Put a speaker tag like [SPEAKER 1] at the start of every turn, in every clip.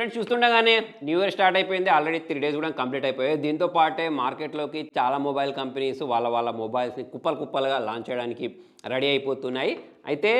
[SPEAKER 1] Friends చూస్తుండగానే new year start అయిపోయింది. Already three days కూడా కంప్లీట్ అయిపోయాయి. దీంతో పాటే మార్కెట్లోకి చాలా మొబైల్ కంపెనీస్ వాళ్ళ వాళ్ళ మొబైల్స్ని కుప్పలు కుప్పలుగా లాంచ్ చేయడానికి రెడీ అయిపోతున్నాయి. అయితే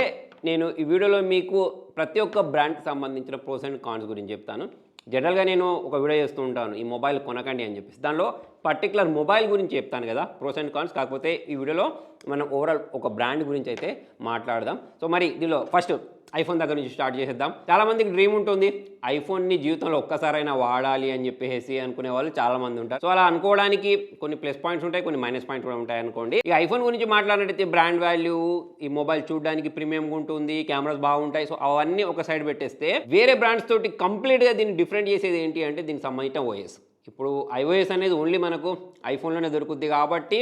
[SPEAKER 1] నేను ఈ వీడియోలో మీకు ప్రతి ఒక్క బ్రాండ్కి సంబంధించిన ప్రోస్ అండ్ కాన్స్ గురించి చెప్తాను. జనరల్గా నేను ఒక వీడియో చేస్తూ ఉంటాను. ఈ మొబైల్ కొనకండి అని చెప్పేసి. దానిలో పర్టికులర్ మొబైల్ గురించి చెప్తాను కదా. ప్రోస్ అండ్ కాన్స్ కాకపోతే ఈ వీడియోలో మనం ఓవరాల్ ఒక బ్రాండ్ గురించి అయితే మాట్లాడదాం. సో మరి దీనిలో ఫస్ట్ ఐఫోన్ దగ్గర నుంచి స్టార్ట్ చేసేద్దాం. చాలా మందికి డ్రీమ్ ఉంటుంది ఐఫోన్ని జీవితంలో ఒక్కసారైనా వాడాలి అని చెప్పేసి అనుకునే వాళ్ళు చాలా మంది ఉంటారు. సో అలా అనుకోవడానికి కొన్ని ప్లస్ పాయింట్స్ ఉంటాయి కొన్ని మైనస్ పాయింట్స్ కూడా ఉంటాయి అనుకోండి. ఈ ఐఫోన్ గురించి మాట్లాడినట్టయితే బ్రాండ్ వాల్యూ ఈ మొబైల్ చూడడానికి ప్రీమియం ఉంటుంది కెమెరాస్ బాగుంటాయి. సో అవన్నీ ఒక సైడ్ పెట్టేస్తే వేరే బ్రాండ్స్ తోటి కంప్లీట్గా దీన్ని డిఫరెంట్ చేసేది ఏంటి అంటే దీనికి సంబంధించిన ఓఎస్ ఇప్పుడు ఐఓఎస్ అనేది ఓన్లీ మనకు ఐఫోన్లోనే దొరుకుద్ది కాబట్టి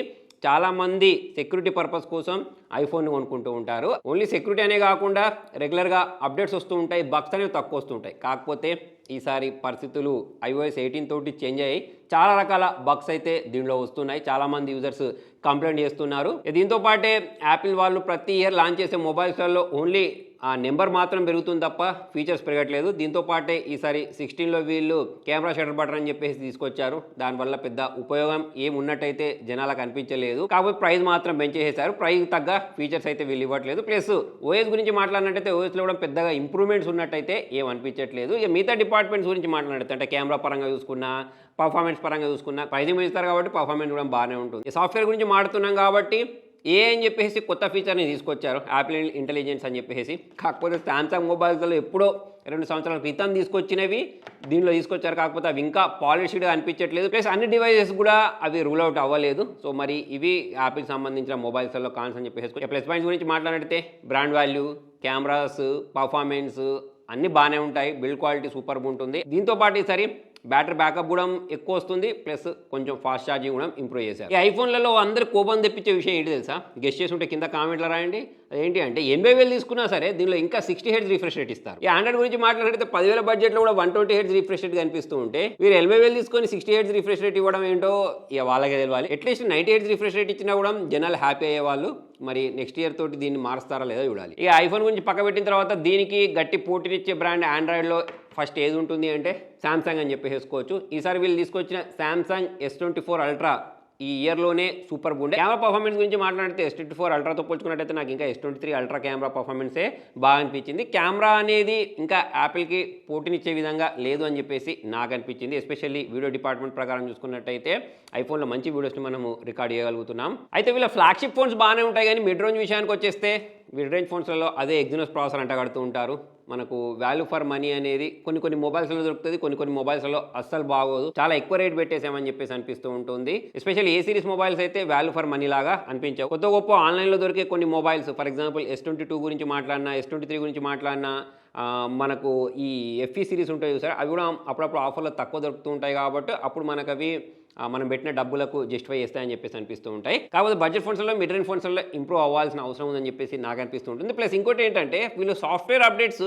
[SPEAKER 1] చాలామంది సెక్యూరిటీ పర్పస్ కోసం ఐఫోన్ కొనుక్కుంటూ ఉంటారు. ఓన్లీ సెక్యూరిటీ అనే కాకుండా రెగ్యులర్గా అప్డేట్స్ వస్తూ ఉంటాయి బగ్స్ అనేవి తక్కువ వస్తుంటాయి కాకపోతే ఈసారి పరిస్థితులు ఐఓఎస్ ఎయిటీన్ తోటి చేంజ్ అయ్యాయి. చాలా రకాల బగ్స్ అయితే దీనిలో వస్తున్నాయి. చాలామంది యూజర్స్ కంప్లైంట్ చేస్తున్నారు. దీంతో పాటే యాపిల్ వాళ్ళు ప్రతి ఇయర్ లాంచ్ చేసే మొబైల్స్లలో ఓన్లీ ఆ నెంబర్ మాత్రం పెరుగుతుంది తప్ప ఫీచర్స్ పెరగట్లేదు. దీంతో పాటే ఈసారి సిక్స్టీన్లో వీళ్ళు కెమెరా షటర్ బటన్ అని చెప్పేసి తీసుకొచ్చారు. దానివల్ల పెద్ద ఉపయోగం ఏం ఉన్నట్టయితే జనాలకు అనిపించలేదు. కాకపోతే ప్రైస్ మాత్రం పెంచేసేసారు. ప్రైస్ తగ్గ ఫీచర్స్ అయితే వీళ్ళు ఇవ్వట్లేదు. ప్లస్ ఓఎస్ గురించి మాట్లాడినట్టయితే ఓఎస్లో కూడా పెద్దగా ఇంప్రూవ్మెంట్స్ ఉన్నట్టయితే ఏం అనిపించట్లేదు. ఇక మిగతా డిపార్ట్మెంట్స్ గురించి మాట్లాడితే అంటే కెమెరా పరంగా చూసుకున్నా పర్ఫార్మెన్స్ పరంగా చూసుకున్నా ప్రైజింగ్ పెంచుతారు కాబట్టి పర్ఫార్మెన్స్ కూడా బాగానే ఉంటుంది. సాఫ్ట్వేర్ గురించి మాడుతున్నాం కాబట్టి ఏ అని చెప్పేసి కొత్త ఫీచర్ని తీసుకొచ్చారు యాపిల్ ఇంటెలిజెన్స్ అని చెప్పేసి. కాకపోతే శాంసంగ్ మొబైల్స్లో ఎప్పుడో రెండు సంవత్సరాల క్రితం తీసుకొచ్చినవి దీనిలో తీసుకొచ్చారు. కాకపోతే అవి ఇంకా పాలిష్డ్గా అనిపించట్లేదు. ప్లస్ అన్ని డివైజెస్ కూడా అవి రూల్ అవుట్ అవ్వలేదు. సో మరి ఇవి యాపిల్ సంబంధించిన మొబైల్స్లో కాన్స్ అని చెప్పేసి ప్లస్ పాయింట్స్ గురించి మాట్లాడితే బ్రాండ్ వాల్యూ కెమెరాస్ పర్ఫార్మెన్స్ అన్నీ బాగానే ఉంటాయి. బిల్డ్ క్వాలిటీ సూపర్గా ఉంటుంది. దీంతో పాటు ఈసారి బ్యాటరీ బ్యాకప్ కూడా ఎక్కువ వస్తుంది ప్లస్ కొంచెం ఫాస్ట్ ఛార్జింగ్ కూడా ఇంప్రూవ్ చేశారు. ఈ ఐఫోన్లలో అందరు కోపం తెప్పించే విషయం ఏంటి తెలుసా? గెస్ట్ చేసి ఉంటే కింద కామెంట్లో రాయండి. అదేంటి అంటే ఎనభై వేలు తీసుకున్నా సరే దీనిలో ఇంకా సిక్స్టీ హెడ్స్ రిఫ్రెష్ రేట్ ఇస్తారు. ఈ ఆండ్రాయిడ్ గురించి మాట్లాడితే పదివేల బడ్జెట్లో కూడా one twenty hertz refresh rate కనిపిస్తూ ఉంటే మీరు ఎనభై వేలు తీసుకొని సిక్స్టీ హెడ్స్ రిఫ్రెష్ రేట్ ఇవ్వడం ఏంటో ఇక వాళ్ళకే తెలియాలి at least ninety hertz refresh rate ఇచ్చినా కూడా జనాలు హ్యాపీ అయ్యేవాళ్ళు మరి నెక్స్ట్ ఇయర్ తోటి దీన్ని మారుస్తారా లేదో చూడాలి. ఇక ఐఫోన్ గురించి పక్క పెట్టిన తర్వాత దీనికి గట్టి పోటీనిచ్చే బ్రాండ్ ఆండ్రాయిడ్లో ఫస్ట్ ఏది ఉంటుంది అంటే శాంసంగ్ అని చెప్పేసుకోవచ్చు ఈసారి వీళ్ళు తీసుకొచ్చిన Samsung S twenty four ultra ఈ ఇయర్లోనే సూపర్ ఉండే. కెమెరా పర్ఫార్మెన్స్ గురించి మాట్లాడితే ఎస్ ట్వంటీ ఫోర్ అల్ట్రాతో పోల్చుకున్నట్టయితే నాకు ఇంకా S twenty three ultra camera పర్ఫార్మెన్సే బాగా అనిపించింది. కెమెరా అనేది ఇంకా యాపిల్కి పోటీనిచ్చే విధంగా లేదు అని చెప్పేసి నాకు అనిపించింది. ఎస్పెషల్లీ వీడియో డిపార్ట్మెంట్ ప్రకారం చూసుకున్నట్టయితే ఐఫోన్లో మంచి వీడియోస్ని మనము రికార్డ్ చేయగలుగుతున్నాం. అయితే వీళ్ళ ఫ్లాగ్షిప్ ఫోన్స్ బాగానే ఉంటాయి కానీ మిడ్ రేంజ్ విషయానికి వచ్చేస్తే మిడ్ రేంజ్ ఫోన్స్లలో అదే ఎగ్జినోస్ ప్రాసెసర్ అంట కడుతూ ఉంటారు. మనకు వాల్యూ ఫర్ మనీ అనేది కొన్ని కొన్ని మొబైల్స్లో దొరుకుతుంది కొన్ని కొన్ని మొబైల్స్లో అస్సలు బాగోదు. చాలా ఎక్కువ రేట్ పెట్టేసామని చెప్పేసి అనిపిస్తూ ఉంటుంది. ఎస్పెషల్లీ ఏ సిరీస్ మొబైల్స్ అయితే వాల్యూ ఫర్ మనీ లాగా అనిపించావు. కొత్త గొప్ప ఆన్లైన్లో దొరికే కొన్ని mobiles for example S twenty two గురించి మాట్లాడినా ఎస్ ట్వంటీ త్రీ గురించి మాట్లాడినా మనకు ఈ ఎఫ్ఈ సిరీస్ ఉంటాయి చూసారు? అవి కూడా అప్పుడప్పుడు ఆఫర్లో తక్కువ దొరుకుతూ ఉంటాయి కాబట్టి అప్పుడు మనకు అవి మనం పెట్టిన డబ్బులకు జస్టిఫై చేస్తాయని చెప్పేసి అనిపిస్తూ ఉంటాయి. కాకపోతే బడ్జెట్ ఫోన్స్లో మిడ్ రేంజ్ ఫోన్స్లో ఇంప్రూవ్ అవ్వాల్సిన అవసరం ఉందని చెప్పేసి నాకు అనిపిస్తూ ఉంటుంది. ప్లస్ ఇంకోటి ఏంటంటే వీళ్ళు సాఫ్ట్వేర్ అప్డేట్స్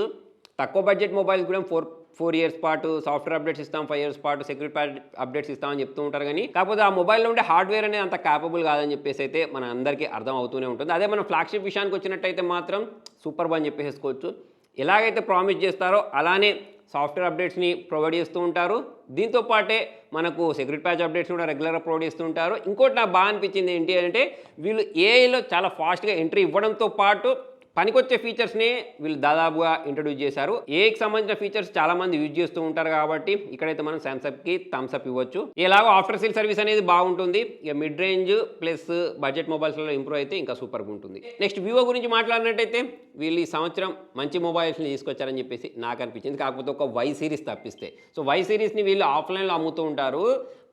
[SPEAKER 1] తక్కువ బడ్జెట్ మొబైల్స్ కూడా ఫోర్ ఫోర్ ఇయర్స్ పాటు సాఫ్ట్వేర్ అప్డేట్స్ ఇస్తాం ఫైవ్ ఇయర్స్ పాటు సెక్యూరిటీ అప్డేట్స్ ఇస్తామని చెప్తూ ఉంటారు కానీ కాకపోతే ఆ మొబైల్లో ఉండే హార్డ్వేర్ అనేది అంత క్యాపబుల్ కాదని చెప్పేసి అయితే మన అందరికీ అర్థం అవుతూనే ఉంటుంది. అదే మనం ఫ్లాగ్షిప్ విషయానికి వచ్చినట్టయితే మాత్రం సూపర్ బా అని చెప్పేసుకోవచ్చు ఎలాగైతే ప్రామిస్ చేస్తారో అలానే సాఫ్ట్వేర్ అప్డేట్స్ని ప్రొవైడ్ చేస్తూ ఉంటారు. దీంతో పాటే మనకు సెక్యూరిటీ ప్యాచ్ అప్డేట్స్ కూడా రెగ్యులర్గా అప్లోడ్ చేస్తుంటారు. ఇంకోటి నాకు బాగా అనిపించింది ఏంటి అంటే వీళ్ళు ఏఐలో చాలా ఫాస్ట్గా ఎంట్రీ ఇవ్వడంతో పాటు పనికొచ్చే ఫీచర్స్నే వీళ్ళు దాదాపుగా ఇంట్రడ్యూస్ చేశారు. ఏకి సంబంధించిన ఫీచర్స్ చాలా మంది యూజ్ చేస్తూ ఉంటారు కాబట్టి ఇక్కడైతే మనం శాంసంగ్కి థమ్స్అప్ ఇవ్వచ్చు. ఎలాగో ఆఫ్టర్ సేల్ సర్వీస్ అనేది బాగుంటుంది. ఇక మిడ్ రేంజ్ ప్లస్ బడ్జెట్ మొబైల్స్లో ఇంప్రూవ్ అయితే ఇంకా సూపర్గా ఉంటుంది. నెక్స్ట్ వివో గురించి మాట్లాడినట్టయితే వీళ్ళు ఈ సంవత్సరం మంచి మొబైల్స్ని తీసుకొచ్చారని చెప్పేసి నాకు అనిపించింది. కాకపోతే ఒక వై సిరీస్ తప్పిస్తే. సో వై సిరీస్ని వీళ్ళు ఆఫ్లైన్లో అమ్ముతూ ఉంటారు.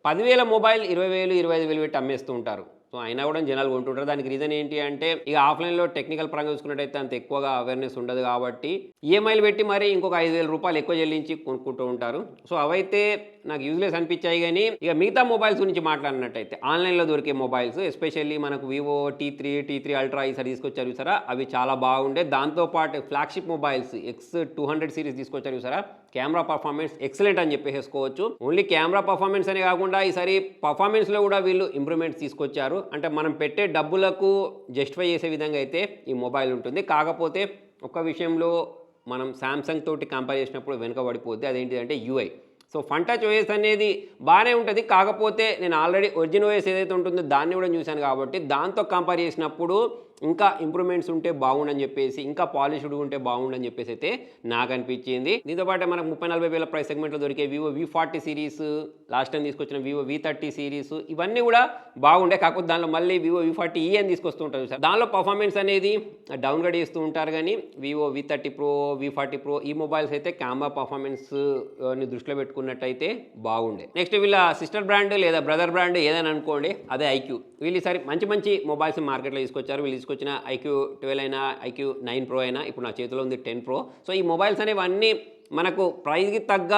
[SPEAKER 1] పదివేల మొబైల్ ఇరవై వేలు ఇరవై ఐదు వేలు పెట్టి అమ్మేస్తూ ఉంటారు. సో అయినా కూడా జనాలు కొంటుంటారు. దానికి రీజన్ ఏంటి అంటే ఇక ఆఫ్లైన్లో టెక్నికల్ పరంగా చూసుకున్నట్టయితే అంత ఎక్కువగా అవేర్నెస్ ఉండదు కాబట్టి ఈఎంఐలు పెట్టి మరి ఇంకొక ఐదు వేల రూపాయలు ఎక్కువ చెల్లించి కొనుక్కుంటూ ఉంటారు. సో అవైతే నాకు యూజ్లెస్ అనిపించాయి కానీ ఇక మిగతా మొబైల్స్ గురించి మాట్లాడినట్టయితే ఆన్లైన్లో దొరికే మొబైల్స్ ఎస్పెషల్లీ మనకు Vivo T three T three ultra ఈసారి తీసుకొచ్చారు చూసారా? అవి చాలా బాగుండే. దాంతోపాటు flagship mobiles X two hundred series తీసుకొచ్చారు చూసారా? కెమెరా పర్ఫార్మెన్స్ ఎక్సలెంట్ అని చెప్పేసుకోవచ్చు ఓన్లీ కెమెరా పర్ఫార్మెన్స్ అనే కాకుండా ఈసారి పర్ఫార్మెన్స్లో కూడా వీళ్ళు ఇంప్రూవ్మెంట్స్ తీసుకొచ్చారు. అంటే మనం పెట్టే డబ్బులకు జస్టిఫై చేసే విధంగా అయితే ఈ మొబైల్ ఉంటుంది. కాకపోతే ఒక విషయంలో మనం శాంసంగ్ తోటి కంపేర్ చేసినప్పుడు వెనుకబడిపోద్ది. అదేంటి అంటే యూఐ సో ఫంటచ్ ఓఎస్ అనేది బాగానే ఉంటుంది. కాకపోతే నేను ఆల్రెడీ ఒరిజినల్ ఓఎస్ ఏదైతే ఉంటుందో దాన్ని కూడా చూశాను కాబట్టి దాంతో కంపేర్ చేసినప్పుడు ఇంకా ఇంప్రూవ్మెంట్స్ ఉంటే బాగుండని చెప్పేసి ఇంకా పాలిష్డ్ ఉంటే బాగుండని చెప్పేసి అయితే నాకు అనిపించింది. దీంతో పాటు మనకు ముప్పై నలభై వేల ప్రైస్ సెగ్మెంట్లో దొరికే Vivo V forty series last time తీసుకొచ్చిన వివో వి థర్టీ సిరీస్ ఇవన్నీ కూడా బాగుండే. కాకపోతే దానిలో మళ్ళీ వివో వి ఫార్టీ ఈ అని తీసుకొస్తూ ఉంటారు సార్ దానిలో పర్ఫార్మెన్స్ అనేది డౌన్గ్రేడ్ చేస్తూ ఉంటారు కానీ Vivo V thirty pro V forty pro ఈ మొబైల్స్ అయితే కెమెరా పర్ఫార్మెన్స్ని దృష్టిలో పెట్టుకున్నట్టయితే బాగుండే. నెక్స్ట్ వీళ్ళ సిస్టర్ బ్రాండ్ లేదా బ్రదర్ బ్రాండ్ ఏదైనా అనుకోండి అదే ఐక్యూ. వీళ్ళు ఈసారి మంచి మంచి మొబైల్స్ మార్కెట్లో తీసుకొచ్చారు. వీళ్ళు తీసుకొచ్చిన ఐక్యూ ట్వెల్వ్ అయినా ఐక్యూ నైన్ ప్రో అయినా ఇప్పుడు నా చేతిలో ఉంది టెన్ ప్రో. సో ఈ మొబైల్స్ అనేవి అన్నీ మనకు ప్రైస్కి తగ్గ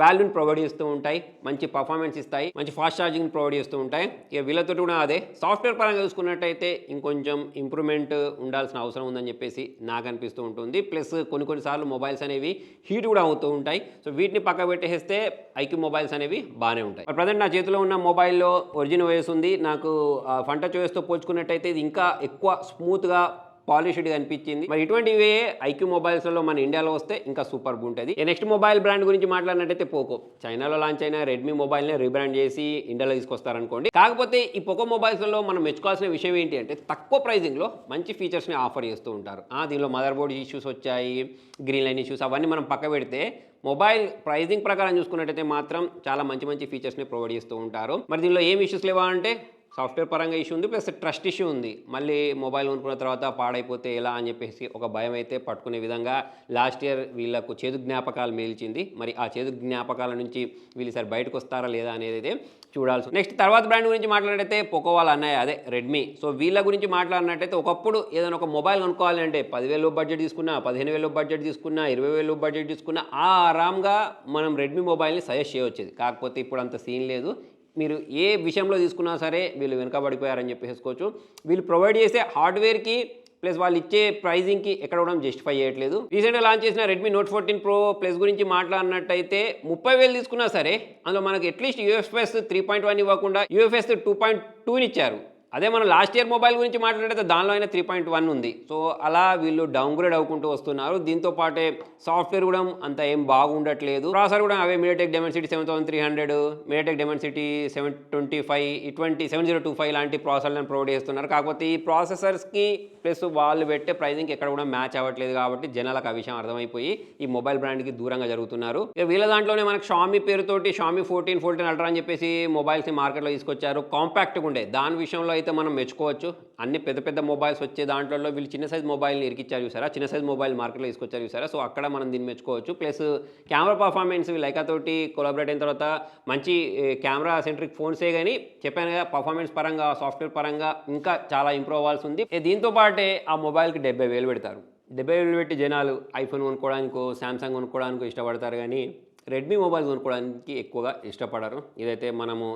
[SPEAKER 1] వాల్యూని ప్రొవైడ్ చేస్తూ ఉంటాయి మంచి పర్ఫార్మెన్స్ ఇస్తాయి మంచి ఫాస్ట్ ఛార్జింగ్ ప్రొవైడ్ చేస్తూ ఉంటాయి. ఇక వీళ్ళతో కూడా అదే. సాఫ్ట్వేర్ పరంగా చూసుకున్నట్టయితే ఇంకొంచెం ఇంప్రూవ్మెంట్ ఉండాల్సిన అవసరం ఉందని చెప్పేసి నాకు అనిపిస్తూ ఉంటుంది. ప్లస్ కొన్ని కొన్నిసార్లు మొబైల్స్ అనేవి హీట్ కూడా అవుతూ ఉంటాయి. సో వీటిని పక్క పెట్టేస్తే ఐక్యూ మొబైల్స్ అనేవి బాగానే ఉంటాయి. ప్రజెంట్ నా చేతిలో ఉన్న మొబైల్లో ఒరిజినల్ వయసు ఉంది. నాకు ఫంట చోయస్తో పోల్చుకున్నట్టయితే ఇది ఇంకా ఎక్కువ స్మూత్గా పాలిష్డ్ అనిపించింది మరి ఇటువంటివే ఐక్యూ మొబైల్స్లో మన ఇండియాలో వస్తే ఇంకా సూపర్ ఉంటుంది నెక్స్ట్ మొబైల్ బ్రాండ్ గురించి మాట్లాడినట్టయితే పోకో. చైనాలో లాంచ్ అయిన రెడ్మీ మొబైల్ని రీబ్రాండ్ చేసి ఇండియాలో తీసుకొస్తారనుకోండి. కాకపోతే ఈ పోకో మొబైల్స్లో మనం మెచ్చుకోవాల్సిన విషయం ఏంటి అంటే తక్కువ ప్రైజింగ్లో మంచి ఫీచర్స్ని ఆఫర్ చేస్తూ ఉంటారు. దీనిలో మదర్ బోర్డ్ ఇష్యూస్ వచ్చాయి గ్రీన్ లైన్ ఇష్యూస్ అవన్నీ మనం పక్క పెడితే మొబైల్ ప్రైజింగ్ ప్రకారం చూసుకున్నట్టయితే మాత్రం చాలా మంచి మంచి ఫీచర్స్ని ప్రొవైడ్ చేస్తూ ఉంటారు. మరి దీనిలో ఏం ఇష్యూస్ లేవా అంటే సాఫ్ట్వేర్ పరంగా ఇష్యూ ఉంది ప్లస్ ట్రస్ట్ ఇష్యూ ఉంది. మళ్ళీ మొబైల్ కొనుక్కున్న తర్వాత పాడైపోతే ఎలా అని చెప్పేసి ఒక భయం అయితే పట్టుకునే విధంగా లాస్ట్ ఇయర్ వీళ్ళకు చేదు జ్ఞాపకాలు మేల్చింది. మరి ఆ చేదు జ్ఞాపకాల నుంచి వీళ్ళు సరే బయటకు వస్తారా లేదా అనేది అయితే చూడాల్సి నెక్స్ట్ తర్వాత బ్రాండ్ గురించి మాట్లాడితే పోకో వాళ్ళ అన్నయ్య అదే రెడ్మీ సో వీళ్ళ గురించి మాట్లాడినట్టయితే ఒకప్పుడు ఏదైనా ఒక మొబైల్ కొనుక్కోవాలంటే పదివేలు బడ్జెట్ తీసుకున్నా పదిహేను వేలు బడ్జెట్ తీసుకున్నా ఇరవై వేలు బడ్జెట్ తీసుకున్నా ఆ ఆరామ్గా మనం రెడ్మీ మొబైల్ని సజెస్ట్ చేయవచ్చేది కాకపోతే ఇప్పుడు అంత సీన్ లేదు. మీరు ఏ విషయంలో తీసుకున్నా సరే వీళ్ళు వెనుకబడిపోయారని చెప్పేసుకోవచ్చు. వీళ్ళు ప్రొవైడ్ చేసే హార్డ్వేర్కి ప్లస్ వాళ్ళు ఇచ్చే ప్రైజింగ్కి ఎక్కడ కూడా జస్టిఫై చేయట్లేదు. రీసెంట్గా లాంచ్ చేసిన Redmi Note fourteen Pro Plus గురించి మాట్లాడినట్టయితే ముప్పై వేలు తీసుకున్నా సరే అందులో మనకు at least UFS three point one ఇవ్వకుండా యూఎఫ్ఎస్ టూ పాయింట్ టూని ఇచ్చారు. అదే మనం లాస్ట్ ఇయర్ మొబైల్ గురించి మాట్లాడితే దానిలో అయినా త్రీ పాయింట్ వన్ ఉంది. సో అలా వీళ్ళు డౌన్గ్రేడ్ అవ్వుకుంటూ వస్తున్నారు. దీంతో పాటే సాఫ్ట్వేర్ కూడా అంత ఏం బాగుండట్లేదు. ప్రాసెసర్ కూడా అవే MediaTek Dimensity seven thousand three hundred MediaTek Dimensity seven twenty five ఇటువంటి సెవెన్ జీరో టూ ఫైవ్ లాంటి ప్రాసెసర్లను ప్రొవైడ్ చేస్తున్నారు. కాకపోతే ఈ ప్రాసెసర్స్కి ప్లస్ వాళ్ళు పెట్టే ప్రైజింగ్ ఎక్కడ కూడా మ్యాచ్ అవ్వట్లేదు కాబట్టి జనాలకు ఆ విషయం అర్థమైపోయి ఈ మొబైల్ బ్రాండ్కి దూరంగా జరుగుతున్నారు. వీళ్ళ దాంట్లోనే మనకు షామీ పేరుతోటి షామీ ఫోర్టీన్ ఫోర్టీన్ అల్ట్రా అని చెప్పేసి మొబైల్స్ని మార్కెట్లో తీసుకొచ్చారు. కాంపాక్ట్గా ఉండే. దాని విషయంలో అయితే మనం మెచ్చుకోవచ్చు. అన్ని పెద్ద పెద్ద మొబైల్స్ వచ్చే దాంట్లో వీళ్ళు చిన్న సైజ్ మొబైల్ని ఇరికిచ్చారు చూసారా? చిన్న సైజ్ మొబైల్ మార్కెట్లో తీసుకొచ్చారు చూసారా? సో అక్కడ మనం దీన్ని మెచ్చుకోవచ్చు. ప్లస్ కెమెరా పర్ఫార్మెన్స్ లైకా తోటి కొలాబరేట్ అయిన తర్వాత మంచి కెమెరా సెంట్రిక్ ఫోన్సే కానీ చెప్పాను కదా పర్ఫార్మెన్స్ పరంగా సాఫ్ట్వేర్ పరంగా ఇంకా చాలా ఇంప్రూవ్ అవ్వాల్సి ఉంది. దీంతో పాటే ఆ మొబైల్కి డెబ్బై వేలు పెడతారు. డెబ్బై వేలు పెట్టి జనాలు ఐఫోన్ కొనుక్కోవడానికో శాంసంగ్ కొనుక్కోవడానికో ఇష్టపడతారు కానీ రెడ్మీ మొబైల్ కొనుక్కోవడానికి ఎక్కువగా ఇష్టపడరు. ఇదైతే మనము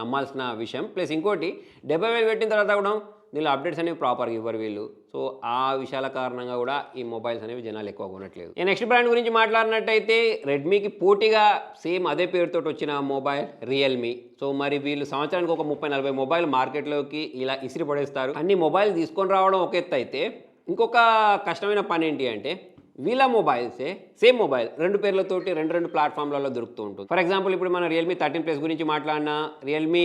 [SPEAKER 1] నమ్మాల్సిన విషయం. ప్లస్ ఇంకోటి డెబ్బై వేలు పెట్టిన తర్వాత కూడా దీనిలో అప్డేట్స్ అనేవి ప్రాపర్గా ఇవ్వరు వీళ్ళు. సో ఆ విషయాల కారణంగా కూడా ఈ మొబైల్స్ అనేవి జనాలు ఎక్కువ కొనట్లేదు. ఈ నెక్స్ట్ బ్రాండ్ గురించి మాట్లాడినట్టయితే రెడ్మీకి పోటీగా సేమ్ అదే పేరుతో వచ్చిన మొబైల్ రియల్మీ సో మరి వీళ్ళు సంవత్సరానికి ఒక ముప్పై నలభై మొబైల్ మార్కెట్లోకి ఇలా ఇసిరి పడేస్తారు అన్ని మొబైల్ తీసుకొని రావడం ఒక ఎత్తు అయితే ఇంకొక కష్టమైన పని ఏంటి అంటే వీలా మొబైల్సే సేమ్ మొబైల్ రెండు పేర్లతోటి రెండు రెండు ప్లాట్ఫామ్లలో దొరుకుతూ ఉంటుంది. ఫర్ ఎగ్జాంపుల్ ఇప్పుడు మనం రియల్మీ థర్టీన్ ప్లస్ గురించి మాట్లాడినా రియల్మీ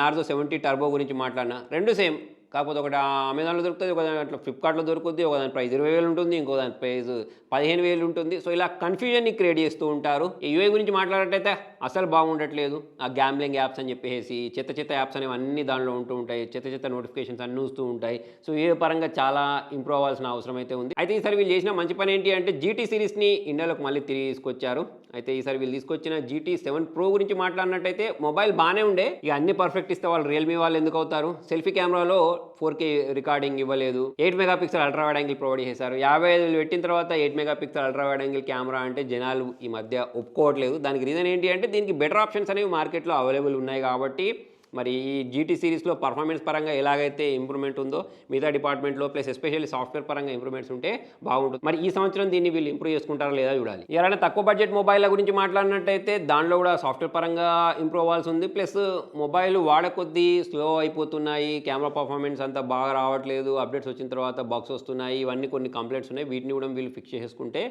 [SPEAKER 1] నార్జో సెవెంటీ టర్బో గురించి మాట్లాడినా రెండు సేమ్. కాకపోతే ఒకటి అమెజాన్లో దొరుకుతుంది ఒక అట్లా ఫ్లిప్కార్ట్లో దొరుకుతుంది ఒక దాని ప్రైస్ ఇరవై వేలు ఉంటుంది ఇంకో దాని ప్రైస్ పదిహేను వేలు ఉంటుంది. సో ఇలా కన్ఫ్యూజన్ని క్రియేట్ చేస్తూ ఉంటారు. ఈ యూఏ గురించి మాట్లాడటైతే అసలు బాగుండట్లేదు. ఆ గ్యాంబ్లింగ్ యాప్స్ అని చెప్పేసి చెత్త చెత్త యాప్స్ అనేవి అన్ని దానిలో ఉంటూ ఉంటాయి. చెత్త చెత్త నోటిఫికేషన్స్ అన్ని వస్తూ ఉంటాయి. సో ఏ పరంగా చాలా ఇంప్రూవ్ అవ్వాల్సిన అవసరం అయితే ఉంది. అయితే ఈసారి వీళ్ళు చేసిన మంచి పని ఏంటి అంటే జీటీ సిరీస్ని ఇండియాలోకి మళ్ళీ తిరిగి తీసుకొచ్చారు. అయితే ఈసారి వీళ్ళు తీసుకొచ్చిన జీటీ సెవెన్ ప్రో గురించి మాట్లాడినట్టయితే మొబైల్ బాగానే ఉండే. ఇక అన్ని పర్ఫెక్ట్ ఇస్తే వాళ్ళు రియల్మీ వాళ్ళు ఎందుకు అవుతారు? సెల్ఫీ కెమెరాలో ఫోర్ కే రికార్డింగ్ ఇవ్వలేదు. Eight megapixel ultra wide angle provide చేశారు. యాభై ఐదు వేలు పెట్టిన తర్వాత eight megapixel ultra wide angle camera అంటే జనాలు ఈ మధ్య ఒప్పుకోవట్లేదు. దానికి రీజన్ ఏంటి అంటే దీనికి బెటర్ ఆప్షన్స్ అనేవి మార్కెట్లో అవైలబుల్ ఉన్నాయి కాబట్టి మరి ఈ జీటీ సిరీస్లో పర్ఫార్మెన్స్ పరంగా ఎలాగైతే ఇంప్రూవ్మెంట్ ఉందో మిగతా డిపార్ట్మెంట్లో ప్లస్ ఎస్పెషల్లీ సాఫ్ట్వేర్ పరంగా ఇంప్రూవ్మెంట్స్ ఉంటే బాగుంటుంది. మరి ఈ సంవత్సరం దీన్ని వీళ్ళు ఇంప్రూవ్ చేసుకుంటారా లేదా చూడాలి. ఎవరైనా తక్కువ బడ్జెట్ మొబైల్ గురించి మాట్లాడినట్టయితే దాంట్లో కూడా సాఫ్ట్వేర్ పరంగా ఇంప్రూవ్ అవ్వాల్సి ఉంది. ప్లస్ మొబైల్ వాడకొద్దీ స్లో అయిపోతున్నాయి. కెమెరా పర్ఫార్మెన్స్ అంతా బాగా రావట్లేదు. అప్డేట్స్ వచ్చిన తర్వాత బాక్స్ వస్తున్నాయి. ఇవన్నీ కొన్ని కంప్లైంట్స్ ఉన్నాయి. వీటిని కూడా వీళ్ళు ఫిక్స్ చేసుకుంటే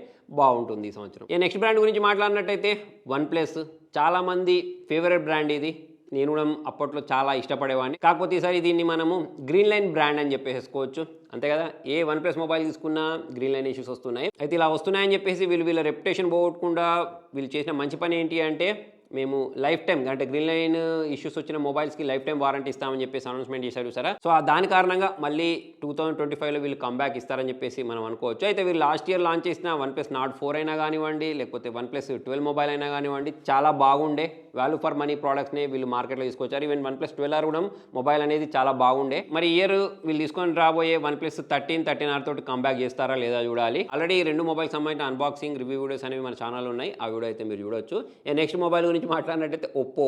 [SPEAKER 1] బాగుంటుంది ఈ సంవత్సరం. ఇక నెక్స్ట్ బ్రాండ్ గురించి మాట్లాడినట్టయితే వన్ ప్లస్ చాలామంది ఫేవరెట్ బ్రాండ్ ఇది. నేను కూడా అప్పట్లో చాలా ఇష్టపడేవాడిని. కాకపోతే ఈసారి దీన్ని మనము గ్రీన్ లైన్ బ్రాండ్ అని చెప్పేసుకోవచ్చు అంతే కదా? ఏ వన్ ప్లస్ మొబైల్ తీసుకున్నా గ్రీన్ లైన్ ఇష్యూస్ వస్తున్నాయి. అయితే ఇలా వస్తున్నాయని చెప్పేసి వీళ్ళు వీళ్ళ రెప్యుటేషన్ పోగొట్టకుండా వీళ్ళు చేసిన మంచి పని ఏంటి అంటే మేము లైఫ్ టైం అంటే గ్రీన్ లైన్ ఇష్యూస్ వచ్చిన మొబైల్స్కి లైఫ్ టైం వారంటీ ఇస్తామని చెప్పేసి అనౌన్స్మెంట్ చేశారు సరే? సో దాని కారణంగా మళ్ళీ టూ థౌసండ్ ట్వంటీ ఫైవ్లో వీళ్ళు కంబ్యాక్ ఇస్తారని చెప్పేసి మనం అనుకోవచ్చు. అయితే వీళ్ళు లాస్ట్ ఇయర్ లాంచ్ చేసిన వన్ ప్లస్ నాట్ ఫోర్ అయినా కానివ్వండి లేకపోతే వన్ ప్లస్ ట్వెల్వ్ మొబైల్ అయినా కానివ్వండి చాలా బాగుండే. వాల్యూ ఫర్ మనీ ప్రోడక్ట్స్ని వీళ్ళు మార్కెట్లో తీసుకొచ్చారు. Even one plus twelve R కూడా మొబైల్ అనేది చాలా బాగుండే. మరి ఇయర్ వీళ్ళు తీసుకొని రాబోయే one plus thirteen thirteen R తోటి కంబ్యాక్ చేస్తారా లేదా చూడాలి. ఆల్రెడీ రెండు మొబైల్ సంబంధించిన అన్బాక్సింగ్ రివ్యూ వీడియోస్ అనేవి మన ఛానల్ ఉన్నాయి. ఆ వీడియో అయితే మీరు చూడొచ్చు. నెక్స్ట్ మొబైల్ గురించి మాట్లాడినట్టయితే ఒప్పో.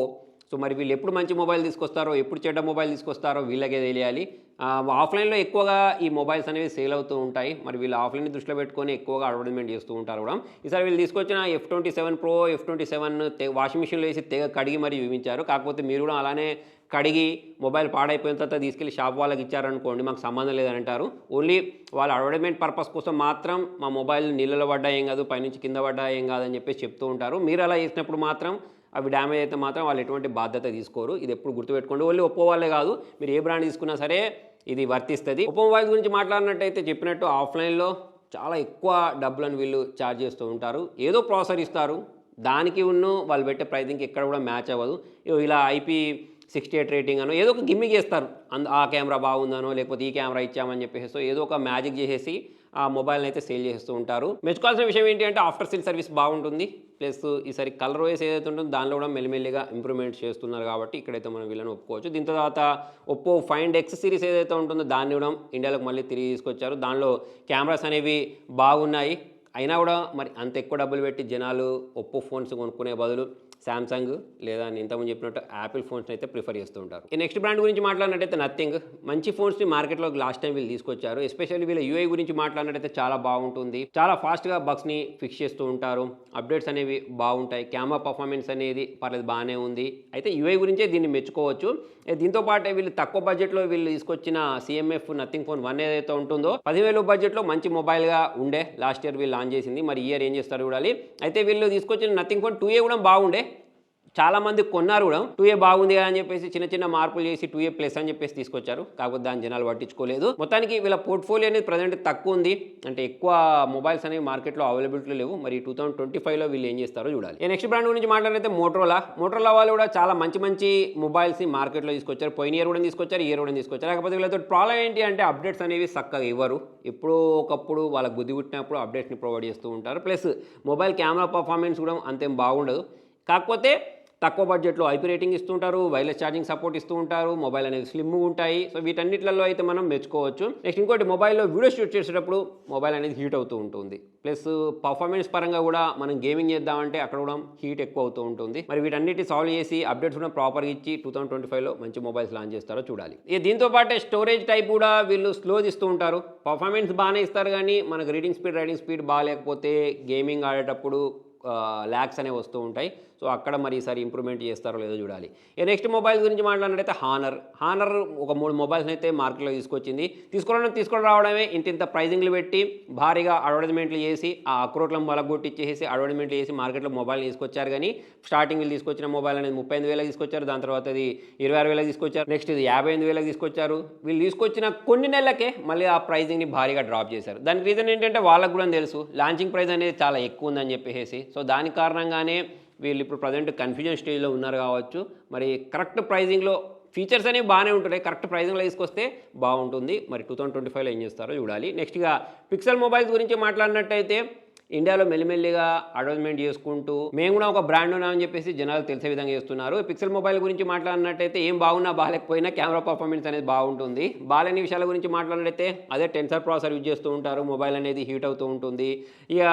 [SPEAKER 1] సో మరి వీళ్ళు ఎప్పుడు మంచి మొబైల్ తీసుకొస్తారో ఎప్పుడు చెడ్డ మొబైల్ తీసుకొస్తారో వీళ్ళకే తెలియాలి. ఆఫ్లైన్లో ఎక్కువగా ఈ మొబైల్స్ అనేవి సేల్ అవుతూ ఉంటాయి. మరి వీళ్ళు ఆఫ్లైన్ దృష్టిలో పెట్టుకొని ఎక్కువగా అడ్వర్టైజ్మెంట్ చేస్తూ ఉంటారు కూడా. ఈసారి వీళ్ళు తీసుకొచ్చిన F twenty seven pro F twenty seven washing మిషన్లో వేసి తెగ కడిగి మరి చూపించారు కాకపోతే మీరు కూడా అలానే కడిగి మొబైల్ పాడైపోయిన తర్వాత తీసుకెళ్ళి షాప్ వాళ్ళకి ఇచ్చారనుకోండి మాకు సంబంధం లేదని అంటారు. ఓన్లీ వాళ్ళ అడ్వర్టైజ్మెంట్ పర్పస్ కోసం మాత్రం మా మొబైల్ నీళ్ళలో పడ్డా ఏం కాదు పైనుంచి కింద పడ్డా ఏం కాదని చెప్పేసి చెప్తూ ఉంటారు. మీరు అలా చేసినప్పుడు మాత్రం అవి డ్యామేజ్ అయితే మాత్రం వాళ్ళు ఎటువంటి బాధ్యత తీసుకోరు. ఇది ఎప్పుడు గుర్తుపెట్టుకోండి. ఓన్లీ ఒప్పో వాళ్ళే కాదు మీరు ఏ బ్రాండ్ తీసుకున్నా సరే ఇది వర్తిస్తుంది. ఒప్పో మొబైల్స్ గురించి మాట్లాడినట్టయితే చెప్పినట్టు ఆఫ్లైన్లో చాలా ఎక్కువ డబ్బులను వీళ్ళు ఛార్జ్ చేస్తూ ఉంటారు. ఏదో ప్రాసెసర్ ఇస్తారు. దానికి ఉన్న వాళ్ళు పెట్టే ప్రైజింగ్కి ఎక్కడ కూడా మ్యాచ్ అవ్వదు. ఇలా ఐపీ సిక్స్టీ ఎయిట్ రేటింగ్ అనో ఏదో ఒక గిమ్మి చేస్తారు. అంద ఆ కెమెరా బాగుందనో లేకపోతే ఈ కెమెరా ఇచ్చామని చెప్పేసి సో ఏదో ఒక మ్యాజిక్ చేసేసి ఆ మొబైల్ని అయితే సేల్ చేస్తూ ఉంటారు. మెచ్చుకోవాల్సిన విషయం ఏంటి అంటే ఆఫ్టర్ సేల్ సర్వీస్ బాగుంటుంది. ప్లస్ ఈసారి కలర్ వైస్ ఏదైతే ఉంటుందో దానిలో కూడా మెల్లిమెల్లిగా ఇంప్రూవ్మెంట్ చేస్తున్నారు కాబట్టి ఇక్కడైతే మనం వీళ్ళని ఒప్పుకోవచ్చు. దీని తర్వాత ఒప్పో ఫైండ్ ఎక్స్ సిరీస్ ఏదైతే ఉంటుందో దాన్ని కూడా ఇండియాలోకి మళ్ళీ తిరిగి తీసుకొచ్చారు. దానిలో కెమెరాస్ అనేవి బాగున్నాయి. అయినా కూడా మరి అంత ఎక్కువ డబ్బులు పెట్టి జనాలు ఒప్పో ఫోన్స్ కొనుక్కునే బదులు శాంసంగ్ లేదా నేను ఇంతకుముందు చెప్పినట్టు యాపిల్ ఫోన్స్ని అయితే ప్రిఫర్ చేస్తూ ఉంటారు. ఈ నెక్స్ట్ బ్రాండ్ గురించి మాట్లాడినట్టయితే నథింగ్ మంచి ఫోన్స్ని మార్కెట్లోకి లాస్ట్ టైం వీళ్ళు తీసుకొచ్చారు. ఎస్పెషల్లీ వీళ్ళ యూఐ గురించి మాట్లాడినట్టయితే చాలా బాగుంటుంది. చాలా ఫాస్ట్గా బగ్స్ని ఫిక్స్ చేస్తూ ఉంటారు. అప్డేట్స్ అనేవి బాగుంటాయి. కెమెరా పర్ఫార్మెన్స్ అనేది పర్లేదు బాగానే ఉంది. అయితే యూఐ గురించే దీన్ని మెచ్చుకోవచ్చు. దీంతో పాటే వీళ్ళు తక్కువ బడ్జెట్లో వీళ్ళు తీసుకొచ్చిన సిఎంఎఫ్ నథింగ్ ఫోన్ వన్ ఏదైతే ఉంటుందో పదివేలు బడ్జెట్లో మంచి మొబైల్గా ఉండే లాస్ట్ ఇయర్ వీళ్ళు లాంచ్ చేసింది. మరి ఇయర్ ఏం చేస్తారు చూడాలి. అయితే వీళ్ళు తీసుకొచ్చిన నథింగ్ ఫోన్ టూ ఏ కూడా బాగుండే. చాలా మంది కొన్నారు కూడా. టూ ఏ బాగుంది కదా అని చెప్పేసి చిన్న చిన్న మార్పులు చేసి టూ ఏ ప్లస్ అని చెప్పేసి తీసుకొచ్చారు. కాకపోతే దాని జనాలు పట్టించుకోలేదు. మొత్తానికి వీళ్ళ పోర్ట్ఫోలియో అనేది ప్రజెంట్ తక్కువ ఉంది. అంటే ఎక్కువ మొబైల్స్ అనేవి మార్కెట్లో అవైలబిలిటీ లేవు. మరి టూ థౌసండ్ ట్వంటీ ఫైవ్లో వీళ్ళు ఏం చేస్తారో చూడాలి. నెక్స్ట్ బ్రాండ్ గురించి మాట్లాడితే మోటరోలా మోటరోలా వాళ్ళు కూడా చాలా మంచి మంచి మొబైల్స్ని మార్కెట్లో తీసుకొచ్చారు. పోయిన ఇయర్ కూడా తీసుకొచ్చారు. ఇయర్ కూడా తీసుకొచ్చారు. కాకపోతే వీళ్ళతో ప్రాబ్లం ఏంటి అంటే అప్డేట్స్ అనేవి చక్కగా ఇవ్వరు. ఎప్పుడో ఒకప్పుడు వాళ్ళకి బుద్ధి పుట్టినప్పుడు అప్డేట్స్ని ప్రొవైడ్ చేస్తూ ఉంటారు. ప్లస్ మొబైల్ కెమెరా పర్ఫార్మెన్స్ కూడా అంతేం బాగుండదు. కాకపోతే తక్కువ బడ్జెట్లో ఐపీ రేటింగ్ ఇస్తుంటారు వైర్లెస్ ఛార్జింగ్ సపోర్ట్ ఇస్తూ ఉంటారు మొబైల్ అనేది స్లిమ్ ఉంటాయి. సో వీటన్నిటిలో అయితే మనం మెచ్చుకోవచ్చు. నెక్స్ట్ ఇంకోటి మొబైల్లో వీడియో షూట్ చేసేటప్పుడు మొబైల్ అనేది హీట్ అవుతూ ఉంటుంది. ప్లస్ పర్ఫార్మెన్స్ పరంగా కూడా మనం గేమింగ్ చేద్దామంటే అక్కడ కూడా హీట్ ఎక్కువ అవుతూ ఉంటుంది. మరి వీటన్నిటి సాల్వ్ చేసి అప్డేట్స్ కూడా ప్రాపర్గా ఇచ్చి టూ థౌసండ్ ట్వంటీ ఫైవ్లో మంచి మొబైల్స్ లాంచ్ చేస్తారో చూడాలి. ఇక దీంతో పాటే స్టోరేజ్ టైప్ కూడా వీళ్ళు స్లో ఇస్తూ ఉంటారు. పర్ఫార్మెన్స్ బాగానే ఇస్తారు కానీ మనకు రీడింగ్ స్పీడ్ రైడింగ్ స్పీడ్ బాగాలేకపోతే గేమింగ్ ఆడేటప్పుడు ల్యాక్స్ అనేవి వస్తూ ఉంటాయి. సో అక్కడ మరి ఈసారి ఇంప్రూవ్మెంట్ చేస్తారో లేదో చూడాలి. ఇక నెక్స్ట్ మొబైల్ గురించి మాట్లాడినట్టయితే హానర్ హానర్ ఒక మూడు మొబైల్స్ని అయితే మార్కెట్లో తీసుకొచ్చింది. తీసుకోవడం తీసుకొని రావడమే ఇంత ఇంత ప్రైజింగ్లు పెట్టి భారీగా అడ్వర్టైజ్మెంట్లు చేసి ఆ అక్రోట్లను బలగొట్టిచ్చేసి అడ్వర్టైజ్మెంట్లు చేసి మార్కెట్లో మొబైల్ తీసుకొచ్చారు కానీ స్టార్టింగ్ తీసుకొచ్చిన మొబైల్ అనేది ముప్పై ఐదు వేలకు తీసుకొచ్చారు. దాని తర్వాత అది ఇరవై ఆరు వేలకు తీసుకొచ్చారు. నెక్స్ట్ ఇది యాభై ఎనిమిది వేలకు తీసుకొచ్చారు. వీళ్ళు తీసుకొచ్చిన కొన్ని నెలలకే మళ్ళీ ఆ ప్రైజింగ్ని భారీగా డ్రాప్ చేశారు. దానికి రీజన్ ఏంటంటే వాళ్ళకు కూడా తెలుసు. లాంచింగ్ ప్రైస్ అనేది చాలా ఎక్కువ ఉందని చెప్పేసి సో దాని కారణంగానే వీళ్ళు ఇప్పుడు ప్రజెంట్ కన్ఫ్యూజన్ స్టేజ్లో ఉన్నారు కావచ్చు. మరి కరెక్ట్ ప్రైజింగ్లో ఫీచర్స్ అనేవి బాగానే ఉంటున్నాయి. కరెక్ట్ ప్రైజింగ్లో తీసుకొస్తే బాగుంటుంది. మరి టూ థౌసండ్ ట్వంటీ ఫైవ్లో ఏం చేస్తారో చూడాలి. నెక్స్ట్గా పిక్సెల్ మొబైల్స్ గురించి మాట్లాడినట్టయితే ఇండియాలో మెల్లిమెల్లిగా అడ్వర్టైజ్మెంట్ చేసుకుంటూ మేము కూడా ఒక బ్రాండ్ ఉన్నామని చెప్పేసి జనాలు తెలిసే విధంగా చేస్తున్నారు. పిక్సెల్ మొబైల్ గురించి మాట్లాడినట్టయితే ఏం బాగున్నా బాగాలేకపోయినా కెమెరా పర్ఫార్మెన్స్ అనేది బాగుంటుంది. బాగాలేని విషయాల గురించి మాట్లాడినట్టయితే అదే టెన్సర్ ప్రాసెసర్ యూజ్ చేస్తూ ఉంటారు. మొబైల్ అనేది హీట్ అవుతూ ఉంటుంది. ఇక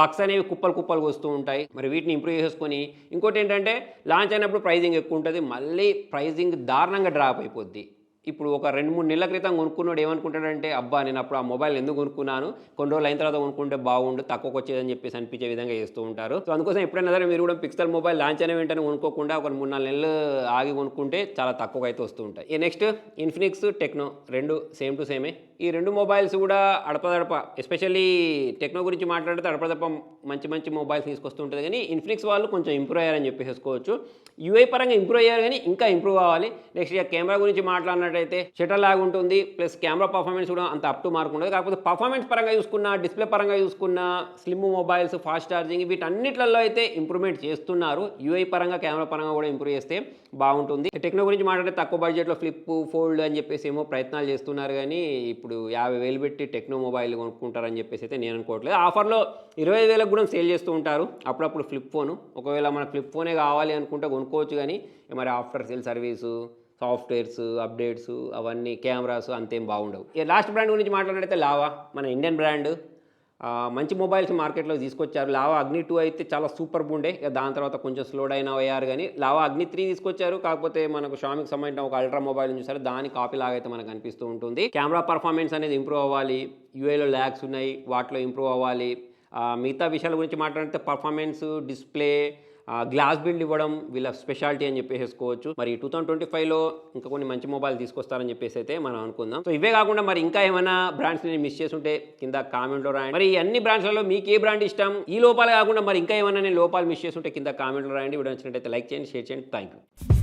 [SPEAKER 1] బక్స్ అనేవి కుప్పలు కుప్పలు వస్తూ ఉంటాయి. మరి వీటిని ఇంప్రూవ్ చేసుకొని ఇంకోటి ఏంటంటే లాంచ్ అయినప్పుడు ప్రైజింగ్ ఎక్కువ ఉంటుంది. మళ్ళీ ప్రైజింగ్ దారుణంగా డ్రాప్ అయిపోద్ది. ఇప్పుడు ఒక రెండు మూడు నెలల క్రితం కొనుక్కున్నాడు ఏమనుకుంటాడంటే అబ్బా నేను అప్పుడు ఆ మొబైల్ ఎందుకు కొనుక్కున్నాను? కొన్ని రోజులు అయిన తర్వాత కొనుక్కుంటే బాగుండు తక్కువకి వచ్చేదని చెప్పేసి అనిపించే విధంగా చేస్తూ ఉంటారు. సో అందుకోసం ఎప్పుడైనా సరే మీరు కూడా పిక్సెల్ మొబైల్ లాంచ్ అయిన వెంటనే కొనుక్కోకుండా ఒక మూడు నాలుగు నెలలు ఆగి కొనుక్కుంటే చాలా తక్కువగా అయితే వస్తూ ఉంటాయి. ఈ నెక్స్ట్ ఇన్ఫినిక్స్ టెక్నో రెండు సేమ్ టు సేమే ఈ రెండు మొబైల్స్ కూడా అడపదడప ఎస్పెషల్లీ టెక్నో గురించి మాట్లాడితే అడపదడప మంచి మంచి మొబైల్స్ తీసుకొస్తూ ఉంటుంది. కానీ ఇన్ఫినిక్స్ వాళ్ళు కొంచెం ఇంప్రూవ్ అయ్యారని చెప్పేసుకోవచ్చు యూఐ పరంగా ఇంప్రూవ్ అయ్యారు కానీ ఇంకా ఇంప్రూవ్ అవ్వాలి నెక్స్ట్ ఇక కెమెరా గురించి మాట్లాడినట్టు చూసుకున్నట్టయితే షటర్ లాగ్ ఉంటుంది ప్లస్ కెమెరా పర్ఫార్మెన్స్ కూడా అంత అప్ టు మార్క్ ఉండదు. కాకపోతే పర్ఫార్మెన్స్ పరంగా చూసుకున్న డిస్ప్లే పరంగా చూసుకున్న స్లిమ్ మొబైల్స్ ఫాస్ట్ ఛార్జింగ్ వీటన్నిటిలో అయితే ఇంప్రూవ్మెంట్ చేస్తున్నారు. యూఐ పరంగా కెమెరా పరంగా కూడా ఇంప్రూవ్ చేస్తే బాగుంటుంది. టెక్నో గురించి మాట్లాడితే తక్కువ బడ్జెట్లో ఫ్లిప్ ఫోల్డ్ అని చెప్పేసి ఏమో ప్రయత్నాలు చేస్తున్నారు కానీ ఇప్పుడు యాభై వేలు పెట్టి టెక్నో మొబైల్ కొనుక్కుంటారని చెప్పేసి అయితే నేను అనుకోవట్లేదు. ఆఫర్లో ఇరవై వేలకు కూడా సేల్ చేస్తూ ఉంటారు. అప్పుడప్పుడు ఫ్లిప్ ఫోన్. ఒకవేళ మన ఫ్లిప్ ఫోనే కావాలి అనుకుంటే కొనుక్కోవచ్చు కానీ మరి after sale service softwares updates అవన్నీ కెమెరాస్ అంతేం బాగుండవు. ఇక లాస్ట్ బ్రాండ్ గురించి మాట్లాడితే లావా మన ఇండియన్ బ్రాండ్. మంచి మొబైల్స్ మార్కెట్లో తీసుకొచ్చారు. లావా అగ్ని టూ అయితే చాలా సూపర్ ఉండే ఇక దాని తర్వాత కొంచెం స్లో డైన్ అయ్యారు కానీ లావా అగ్ని త్రీ తీసుకొచ్చారు. కాకపోతే మనకు షామికి సంబంధించిన ఒక అల్ట్రా మొబైల్ చూసారు. దాని కాపీ లాగా అయితే మనకు అనిపిస్తూ ఉంటుంది. కెమెరా పర్ఫార్మెన్స్ అనేది ఇంప్రూవ్ అవ్వాలి. యూఏలో ల్యాగ్స్ ఉన్నాయి. వాటిలో ఇంప్రూవ్ అవ్వాలి. మిగతా విషయాల గురించి మాట్లాడితే పర్ఫార్మెన్స్ డిస్ప్లే గ్లాస్ బిల్డ్ ఇవ్వడం వీళ్ళ స్పెషాలిటీ అని చెప్పేసుకోవచ్చు మరి టూ థౌసండ్ ట్వంటీ ఫైవ్లో ఇంకా కొన్ని మంచి మొబైల్ తీసుకొస్తారని చెప్పేసి అయితే మనం అనుకుందాం. సో ఇవే కాకుండా మరి ఇంకా ఏమైనా బ్రాండ్స్ నేను మిస్ చేస్తుంటే కింద కామెంట్లో రాయండి. మరి ఈ అన్ని బ్రాండ్స్లలో మీకు ఏ బ్రాండ్ ఇష్టం? ఈ లోపాలు కాకుండా మరి ఇంకా ఏమైనా నేను లోపాలు మిస్ చేస్తుంటే కింద కామెంట్లో రాయండి. వీడియో నచ్చినట్టయితే లైక్ చేయండి షేర్ చేయండి. Thank you